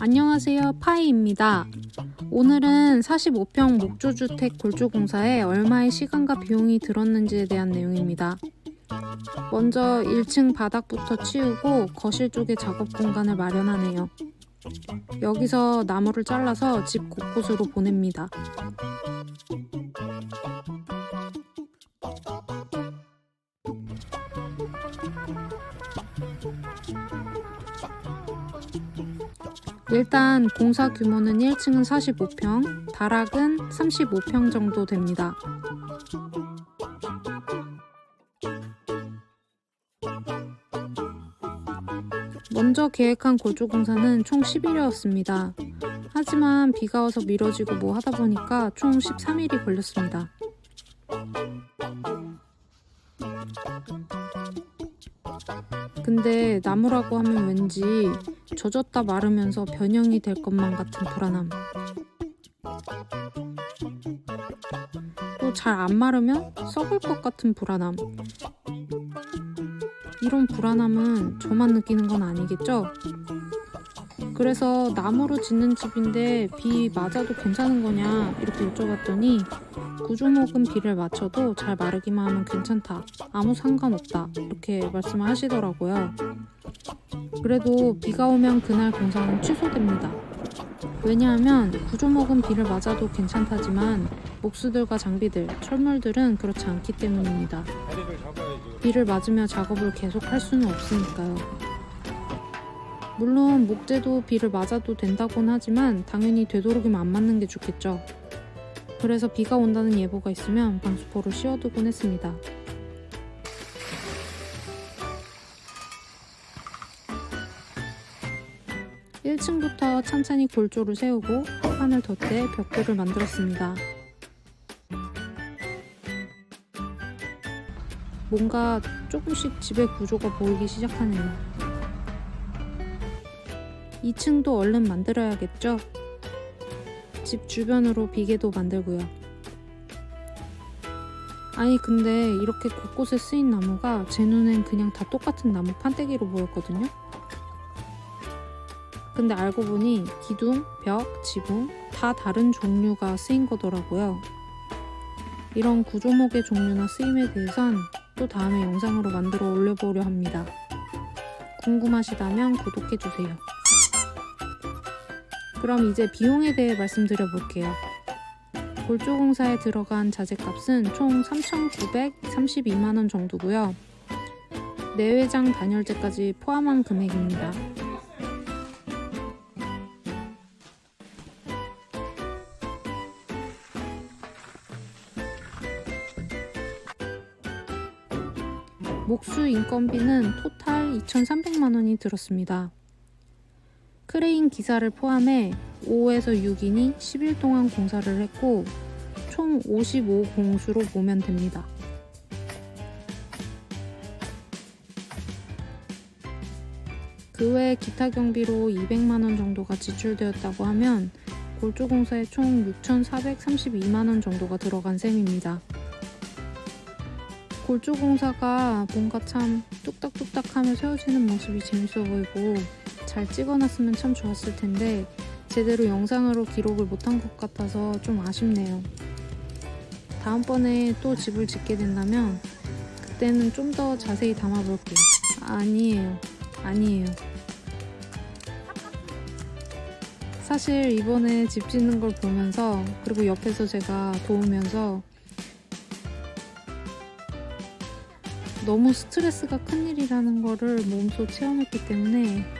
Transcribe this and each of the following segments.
안녕하세요. 파이입니다. 오늘은 45평 목조주택 골조공사에 얼마의 시간과 비용이 들었는지에 대한 내용입니다. 먼저 1층 바닥부터 치우고 거실 쪽에 작업 공간을 마련하네요. 여기서 나무를 잘라서 집 곳곳으로 보냅니다. 일단 공사 규모는 1층은 45평, 다락은 35평 정도 됩니다. 먼저 계획한 골조공사는 총 10일이었습니다. 하지만 비가 와서 미뤄지고 뭐 하다 보니까 총 13일이 걸렸습니다. 근데 나무라고 하면 왠지 젖었다 마르면서 변형이 될 것만 같은 불안함. 또 잘 안 마르면 썩을 것 같은 불안함. 이런 불안함은 저만 느끼는 건 아니겠죠? 그래서 나무로 짓는 집인데 비 맞아도 괜찮은 거냐 이렇게 여쭤봤더니 구조목은 비를 맞춰도 잘 마르기만 하면 괜찮다. 아무 상관없다. 이렇게 말씀을 하시더라고요. 그래도 비가 오면 그날 공사는 취소됩니다. 왜냐하면 구조목은 비를 맞아도 괜찮다지만 목수들과 장비들, 철물들은 그렇지 않기 때문입니다. 비를 맞으며 작업을 계속 할 수는 없으니까요. 물론 목재도 비를 맞아도 된다곤 하지만 당연히 되도록이면 안 맞는 게 좋겠죠. 그래서 비가 온다는 예보가 있으면 방수포를 씌워두곤 했습니다. (1층부터) 찬찬히 골조를 세우고 합판을 덧대 벽돌을 만들었습니다. 뭔가 조금씩 집의 구조가 보이기 시작하네요. 2층도 얼른 만들어야겠죠? 집 주변으로 비계도 만들고요. 아니 근데 이렇게 곳곳에 쓰인 나무가 제 눈엔 그냥 다 똑같은 나무 판때기로 보였거든요. 근데 알고 보니 기둥, 벽, 지붕 다 다른 종류가 쓰인 거더라고요. 이런 구조목의 종류나 쓰임에 대해선 또 다음에 영상으로 만들어 올려보려 합니다. 궁금하시다면 구독해주세요. 그럼 이제 비용에 대해 말씀드려 볼게요. 골조공사에 들어간 자재값은 총 3,932만원 정도고요. 내외장 단열재까지 포함한 금액입니다. 목수 인건비는 토탈 2,300만 원이 들었습니다. 크레인 기사를 포함해 5에서 6인이 10일 동안 공사를 했고 총 55공수로 보면 됩니다. 그 외 기타 경비로 200만원 정도가 지출되었다고 하면 골조 공사에 총 6,432만원 정도가 들어간 셈입니다. 골조 공사가 뭔가 참 뚝딱뚝딱 하며 세워지는 모습이 재밌어 보이고 잘 찍어놨으면 참 좋았을 텐데 제대로 영상으로 기록을 못한 것 같아서 좀 아쉽네요. 다음번에 또 집을 짓게 된다면 그때는 좀 더 자세히 담아볼게요. 아니에요. 아니에요. 사실 이번에 집 짓는 걸 보면서 그리고 옆에서 제가 도우면서 너무 스트레스가 큰 일이라는 거를 몸소 체험했기 때문에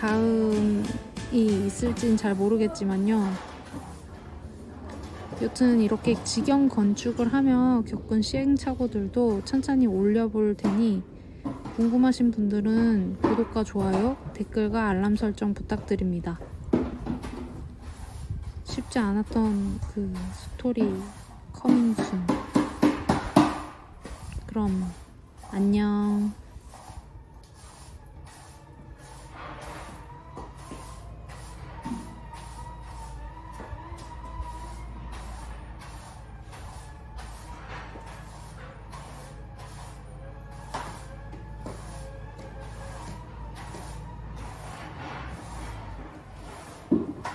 다음이 있을진 잘 모르겠지만요. 여튼 이렇게 직영 건축을 하며 겪은 시행착오들도 천천히 올려볼 테니 궁금하신 분들은 구독과 좋아요, 댓글과 알람 설정 부탁드립니다. 쉽지 않았던 그 스토리 커밍순. 그럼 안녕. Ooh.